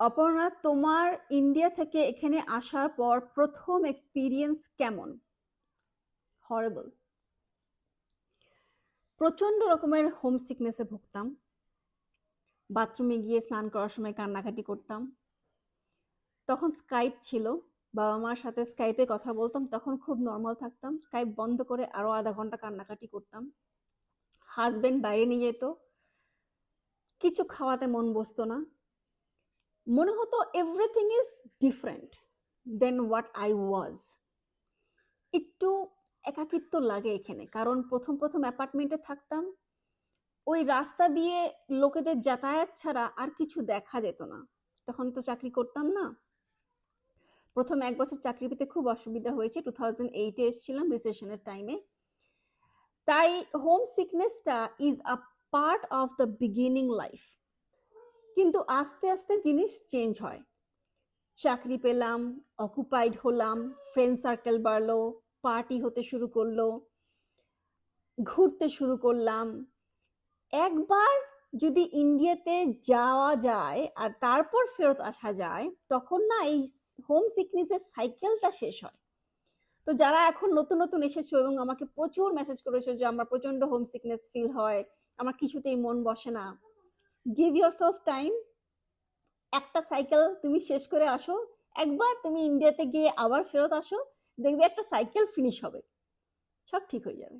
অপর্ণা, তোমার ইন্ডিয়া থেকে এখানে আসার পর প্রথম এক্সপিরিয়েন্স কেমন? হরেবল প্রচণ্ড রকমের হোম সিকনেসে ভুগতাম। বাথরুমে গিয়ে স্নান করার সময় কান্নাকাটি করতাম। তখন স্কাইপ ছিল, বাবা মার সাথে স্কাইপে কথা বলতাম, তখন খুব নর্মাল থাকতাম। স্কাইপ বন্ধ করে আরও আধা ঘণ্টা কান্নাকাটি করতাম। হাজব্যান্ড বাইরে নিয়ে যেত। কিছু খাওয়াতে মন বসতো না। মনে হতো everything is different than what I was একটু একাকিত্ব লাগে এখানে, কারণ প্রথম প্রথম অ্যাপার্টমেন্টে থাকতাম, ওই রাস্তা দিয়ে লোকেদের যাতায়াত ছাড়া আর কিছু দেখা যেত না। তখন তো চাকরি করতাম না। প্রথম এক বছর চাকরি পেতে খুব অসুবিধা হয়েছে টু থাউজেন্ড এইটে এসেছিলাম রিসেশনের টাইমে তাই home সিকনেসটা is a part of the beginning life কিন্তু আস্তে আস্তে জিনিস চেঞ্জ হয়। চাকরি পেলাম অকুপাইড হলাম ফ্রেন্ড সার্কেল বাড়লো পার্টি হতে শুরু করল, ঘুরতে শুরু করলাম। একবার যদি ইন্ডিয়াতে যাওয়া যায় আর তারপর ফেরত আসা যায়, তখন না এই হোম সিকনেসের সাইকেলটা শেষ হয়। তো যারা এখন নতুন নতুন এসেছ এবং আমাকে প্রচুর মেসেজ করেছ যে আমার প্রচণ্ড হোম সিকনেস ফিল হয়, আমার কিছুতেই মন বসে না গিভ ইউর সেলফ টাইম একটা সাইকেল তুমি শেষ করে আসো। একবার তুমি ইন্ডিয়াতে গিয়ে আবার ফেরত আসো। দেখবে একটা সাইকেল ফিনিশ হবে। সব ঠিক হয়ে যাবে।